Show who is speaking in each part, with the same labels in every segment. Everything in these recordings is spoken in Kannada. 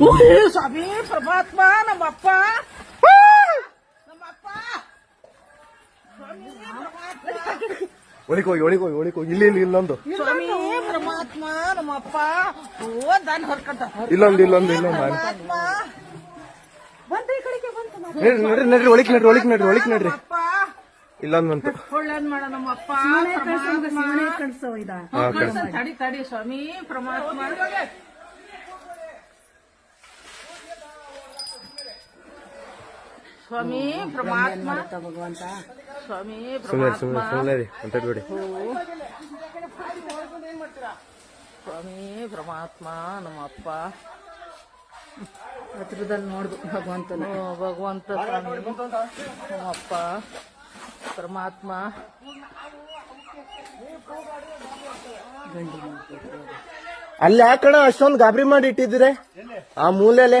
Speaker 1: ಸ್ವಾಮಿ ಪರಮಾತ್ಮ ನಮ್ಮಪ್ಪ. ನಮ್ಮಪ್ಪ.
Speaker 2: ಒಳಿಕ್ ಹೋಗಿ ಒಳಿಕ್ ಹೋಗಿ ಒಳಿಕ್ ಹೋಗಿ ಇಲ್ಲಿ ಇಲ್ಲಿ ಇಲ್ಲೊಂದು.
Speaker 1: ಸ್ವಾಮಿ ಪರಮಾತ್ಮ ನಮ್ಮಪ್ಪ. ಓ ದಾನ್ ಹೊರ್ಕಂತ.
Speaker 2: ಇಲ್ಲೊಂದು ಇಲ್ಲೊಂದು ಇಲ್ಲೊಂದು.
Speaker 1: ಪರಮಾತ್ಮ ಬಂದು ಈ ಕಡೆಗೆ ಬಂತು
Speaker 2: ನಡ್ರಿ ನಡ್ರಿ ಒಳಿಕ್ ನಡ್ರಿ ಒಳಿಕ್ ನಡ್ರಿ ಒಳಿಕ್ ನಡ್ರಿ. ಇಲ್ಲೊಂದು ಬಂತು
Speaker 1: ಒಳ್ಳೇದ್ ಮಾಡ ನಮ್ಮಪ್ಪ ಪರಮಾತ್ಮ.
Speaker 2: ಹಾ,
Speaker 1: ಕಳ್ಸು, ತಡಿ ತಡಿ ಸ್ವಾಮಿ ಪರಮಾತ್ಮ ಸ್ವಾಮಿ ಪರಮಾತ್ಮ. ಸ್ವಾಮಿ
Speaker 2: ಸುಮ್ಮನೆ
Speaker 1: ಪರಮಾತ್ಮ.
Speaker 2: ಸುಮ್ಮನೆ ಸುಮ್ಮನೆ ರೀ ಅಂತೇಳ್ಬೇಡಿ
Speaker 1: ಸ್ವಾಮಿ ಪರಮಾತ್ಮ ನಮ್ಮಪ್ಪ
Speaker 3: ಹತ್ರದಲ್ಲಿ ನೋಡ್ದು ಭಗವಂತನ.
Speaker 1: ಓ, ಭಗವಂತ ಸ್ವಾಮಿ ನಮ್ಮಪ್ಪ ಪರಮಾತ್ಮ.
Speaker 2: ಅಲ್ಲಿ ಯಾಕಣ ಅಷ್ಟೊಂದು ಗಾಬರಿ ಮಾಡಿ ಇಟ್ಟಿದ್ರೆ ಆ ಮೂಲೆಲೆ?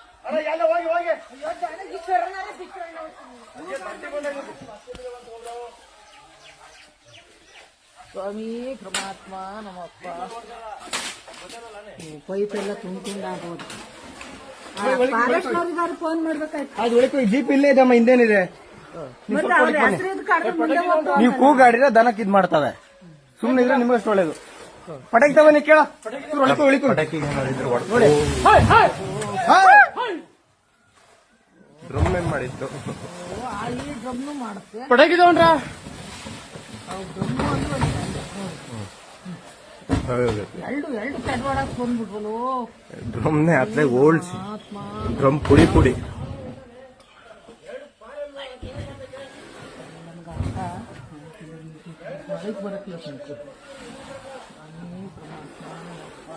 Speaker 1: ಸ್ವಾಮಿ ಪರಮಾತ್ಮ ನಮ್ಮಪ್ಪ.
Speaker 3: ಪೈಪ್ ಎಲ್ಲ ಆಗ್ಬೋದು. ಫೋನ್ ಮಾಡ್ಬೇಕಾಯ್ತು.
Speaker 2: ಅದು ಜೀಪ್ ಇಲ್ಲೇ ಇದಮ್ಮ ಹಿಂದೇನಿದೆ.
Speaker 3: ಮತ್ತೆ ಅವ್ರ ಹೆಸರಿದ್ ಕಾಡ್ದು ಮುಂದೆ ಹೋಗ್ತು
Speaker 2: ನೀವು ಕೂಗಾಡಿದ್ರೆ ದನಕ್ಕೆ ಇದ್ ಮಾಡ್ತವೆ. ಸುಮ್ಮನೆ ಇದ್ರೆ ನಿಮಗಷ್ಟು ಒಳ್ಳೇದು. ಪಟಾಕಿ ತಗೊಂಡು ಕೇಳ.
Speaker 1: ಮಾಡುತ್ತೆ. ಬಂದ್ಬಿಟ್ವಲು
Speaker 2: ಡ್ರಮ್ನೆ ಅತ್ಲೆ
Speaker 1: ಓಲ್ಡ್
Speaker 2: ಡ್ರಮ್ ಪುಡಿ ಪುಡಿ.
Speaker 1: ಸುರುಳಿಕೋಗಿ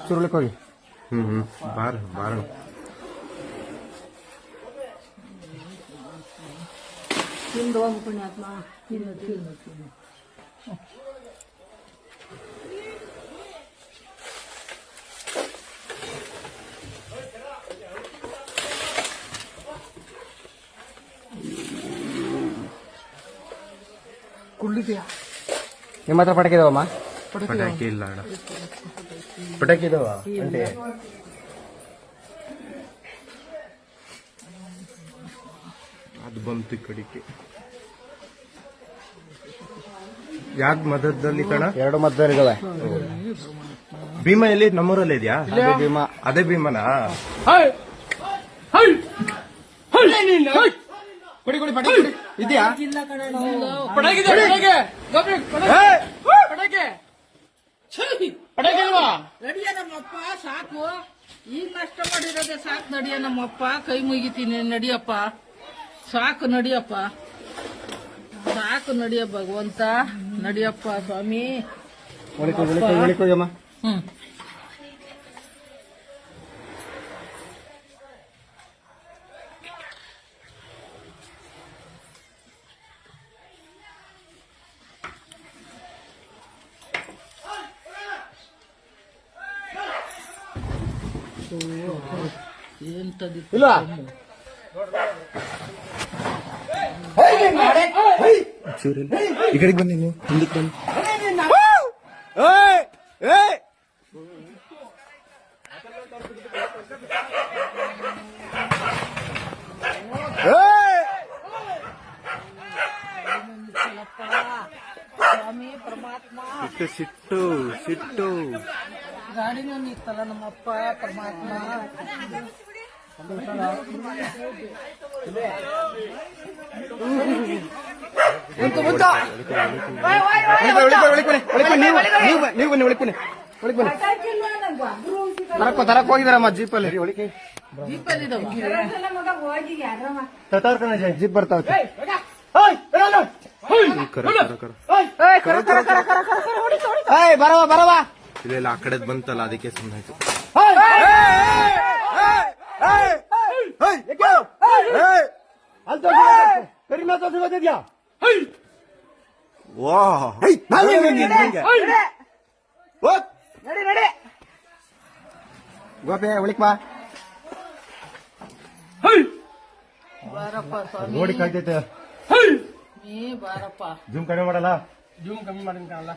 Speaker 2: ಸುರುಳಿಕ್ ಹೋಗಿ. ಹ್ಮ್ ಹ್ಮ್. ಬಾರ ಬಾರ
Speaker 3: ತಿಂದು ಹೋಗು ಪುಣ್ಯಾತ್ಮ ತಿನ್ನು ತಿನ್ನು ತಿನ್ನು.
Speaker 1: ಕುಳ್ಳಿದ್ಯಾ?
Speaker 2: ನಿಮ್ಮ ಹತ್ರ ಪಟಾಕಿ ಇದಾವಮ್ಮ? ಪಟಾಕಿ ಇಲ್ಲ. ಅಣ್ಣ ಪಟಾಕಿ ಇದಾವ ಅಂತೆ ಅದು ಬಂತು ಕಡಿಕೆ. ಯಾಕೆ ಮದದಲ್ಲಿ ಕಣ?
Speaker 4: ಎರಡು ಮದ್ದಲ್ಲಿ
Speaker 2: ಭೀಮ ಎಲ್ಲಿ? ನಮ್ಮೂರಲ್ಲಿ ಇದೆಯಾ?
Speaker 4: ಅದೇ ಭೀಮ.
Speaker 2: ಅದೇ ಭೀಮನಾ? ಕೊಡಿ ಕೊಡಿ ಪಟಾಕಿ ಕೊಡಿ. ಇದೆಯಾ?
Speaker 1: ನಡಿಯ ನಮ್ಮಪ್ಪ ಸಾಕು. ಈಗ ನಷ್ಟ ಮಾಡಿರೋದೆ ಸಾಕು ನಡಿಯ ನಮ್ಮಪ್ಪ. ಕೈ ಮುಗಿತೀನಿ ನಡಿಯಪ್ಪ. ಸಾಕು ನಡಿಯಪ್ಪ. ಸಾಕು ನಡಿಯ ಭಗವಂತ. ನಡಿಯಪ್ಪ ಸ್ವಾಮಿ. ಹ್ಮ್. ಎಂತದಿ
Speaker 4: ಇಲ್ಲ
Speaker 2: ಚೂರಿಲ್ಲ ಈ ಕಡೆಗೆ ಬನ್ನಿ ನೀವು ಹಿಂದಕ್ಕೆ ಬನ್ನಿ
Speaker 1: ಸ್ವಾಮಿ ಪರಮಾತ್ಮ
Speaker 2: ಸಿಟ್ಟು ಸಿಟ್ಟು ಸಿಟ್ಟು
Speaker 1: ಗಾಡಿನೂ ನಿತ್ತಲ್ಲ ನಮ್ಮಪ್ಪ ಪರಮಾತ್ಮ
Speaker 2: ಒಳಿಕೋ ಒಳಿಕೋ ಒಳಿಕೋ ನೀವು ಬನ್ನಿ, ಬನ್ನಿ ಒಳಿಕೋ ಒಳಿಕ್ ಬನ್ನಿ ತರಕ್ ತರಕ್ ಹೋಗಿದಾರಮ್ಮ ಜೀಪಲ್ಲಿ ಒಳಿಕೆ
Speaker 1: ಜೀಪಲ್ಲಿದ್ದಾವ
Speaker 3: ಮಗ ಹೋಗಿ ಯಾರಮ್ಮ
Speaker 4: ತಟಾರ್ಕಣ ಜೀಪ್ ಬರ್ತಾವ ಬರವಾ ಬರವಾ ಬರವ
Speaker 2: ಇಲ್ಲ ಆ ಕಡೆ ಬಂತಲ್ಲ ಅದಕ್ಕೆ ಸುಮ್ಮನೆ ಗೋಪಿ ಒಳಿಕ್ ಬಾ.
Speaker 4: ನೋಡಿ ಕಾಯ್ತೈತೆ
Speaker 1: ನೀ ಬಾರಪ್ಪ.
Speaker 4: ಜೂಮ್ ಕಡಿಮೆ ಮಾಡಲ್ಲ.
Speaker 2: ಜೂಮ್ ಕಮ್ಮಿ ಮಾಡಿನ ಕಾಣಲ್ಲ.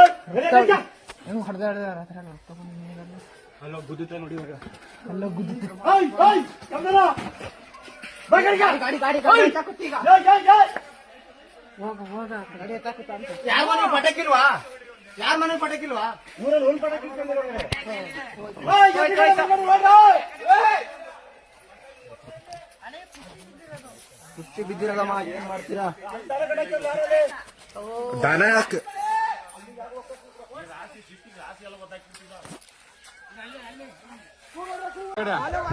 Speaker 4: ಏಯ್, ಎಲೆ,
Speaker 1: ರಾತ್ರಿ
Speaker 2: ಅಲ್ಲ ಗುದ್ದುತ್ತೆ ನೋಡಿ ಇವಾಗ.
Speaker 4: ಏಯ್, ಏಯ್, ಐ ಕಡೆಗೆ.
Speaker 1: ಗಾಡಿ ಗಾಡಿ ಗಾಡಿ ತಕ್ಕತ್ತೀಗ
Speaker 4: ಏಯ್, ಏಯ್, ಏಯ್.
Speaker 1: ಹೋಗ ಹೋಗ ಗಾಡಿ ತಕ್ಕತ್ತ ಅಂತ.
Speaker 2: ಯಾರ ಮನೆ ಪಟಕಿಲ್ವಾ? ಯಾರ ಮನೆ ಪಟಾಕಿಲ್ವಾ?
Speaker 4: ಊರಲ್ಲಿ ಒಂದ್ ಪಟಾಕಿ ಇಟ್ಕೊಂಡು. ಏಯ್, ಕಡೆ ಬರ್ಬೇಡಿ, ಏಯ್.
Speaker 2: ಕುಸ್ತಿ ಬಿದ್ದಿರಲ್ಲಮ್ಮ ಏನ್ ಮಾಡ್ತೀರಾ?
Speaker 4: ದನ ಯಾಕೆ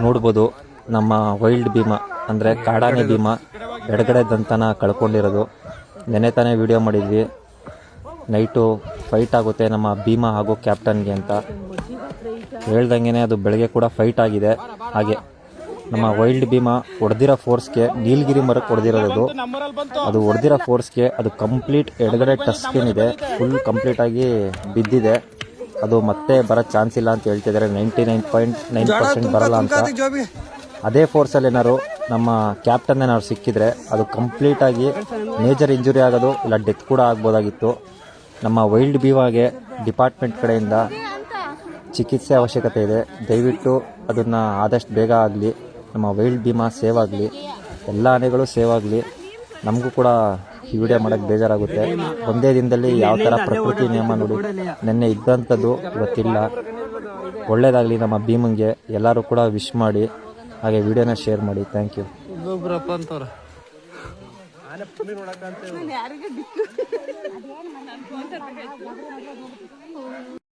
Speaker 5: ನೋಡ್ಬೋದು ನಮ್ಮ ವೈಲ್ಡ್ ಭೀಮ, ಅಂದರೆ ಕಾಡಾನೆ ಭೀಮ ಎಡಗಡೆ ದಂತನ ಕಳ್ಕೊಂಡಿರೋದು. ನೆನೆ ತಾನೇ ವಿಡಿಯೋ ಮಾಡಿದ್ವಿ. ನೈಟು ಫೈಟ್ ಆಗುತ್ತೆ ನಮ್ಮ ಭೀಮ ಹಾಗೂ ಕ್ಯಾಪ್ಟನ್ಗೆ ಅಂತ. ಹೇಳ್ದಂಗೆ ಅದು ಬೆಳಗ್ಗೆ ಕೂಡ ಫೈಟ್ ಆಗಿದೆ. ಹಾಗೆ ನಮ್ಮ ವೈಲ್ಡ್ ಭೀಮ ಹೊಡೆದಿರೋ ಫೋರ್ಸ್ಗೆ ನೀಲಗಿರಿ ಮರಕ್ಕೆ ಹೊಡೆದಿರೋದು ಅದು. ಹೊಡೆದಿರೋ ಫೋರ್ಸ್ಗೆ ಅದು ಕಂಪ್ಲೀಟ್ ಎಡಗಡೆ ಟಚ್ ಫುಲ್ ಕಂಪ್ಲೀಟಾಗಿ ಬಿದ್ದಿದೆ. ಅದು ಮತ್ತೆ ಬರೋ ಚಾನ್ಸ್ ಇಲ್ಲ ಅಂತ ಹೇಳ್ತಿದ್ದಾರೆ. Ninety nine point nine percent ಬರಲ್ಲ ಅಂತ. ಅದೇ ಫೋರ್ಸಲ್ಲಿ ಏನಾದ್ರು ನಮ್ಮ ಕ್ಯಾಪ್ಟನ್ ಏನಾದ್ರು ಸಿಕ್ಕಿದ್ರೆ ಅದು ಕಂಪ್ಲೀಟ್ ಆಗಿ ಮೇಜರ್ ಇಂಜುರಿ ಆಗೋದು ಇಲ್ಲ ಡೆತ್ ಕೂಡ ಆಗ್ಬೋದಾಗಿತ್ತು. ನಮ್ಮ ವೈಲ್ಡ್ ಬೀವಾಗೆ ಡಿಪಾರ್ಟ್ಮೆಂಟ್ ಕಡೆಯಿಂದ ಚಿಕಿತ್ಸೆ ಅವಶ್ಯಕತೆ ಇದೆ. ದಯವಿಟ್ಟು ಅದನ್ನು ಆದಷ್ಟು ಬೇಗ ಆಗಲಿ. ನಮ್ಮ ವೈಲ್ಡ್ ಭೀಮಾ ಸೇವ್ ಆಗಲಿ. ಎಲ್ಲ ಆನೆಗಳು ಸೇವ್ ಆಗಲಿ. ನಮಗೂ ಕೂಡ ಈ ವಿಡಿಯೋ ಮಾಡೋಕ್ಕೆ ಬೇಜಾರಾಗುತ್ತೆ. ಒಂದೇ ದಿನದಲ್ಲಿ ಯಾವ ಥರ ಪ್ರಕೃತಿ ನಿಯಮ ನೋಡಿ, ನೆನ್ನೆ ಇದ್ದಂಥದ್ದು ಇವತ್ತಿಲ್ಲ ಒಳ್ಳೇದಾಗಲಿ ನಮ್ಮ ಭೀಮಂಗೆ. ಎಲ್ಲರೂ ಕೂಡ ವಿಶ್ ಮಾಡಿ, ಹಾಗೆ ವಿಡಿಯೋನ ಶೇರ್ ಮಾಡಿ. Thank you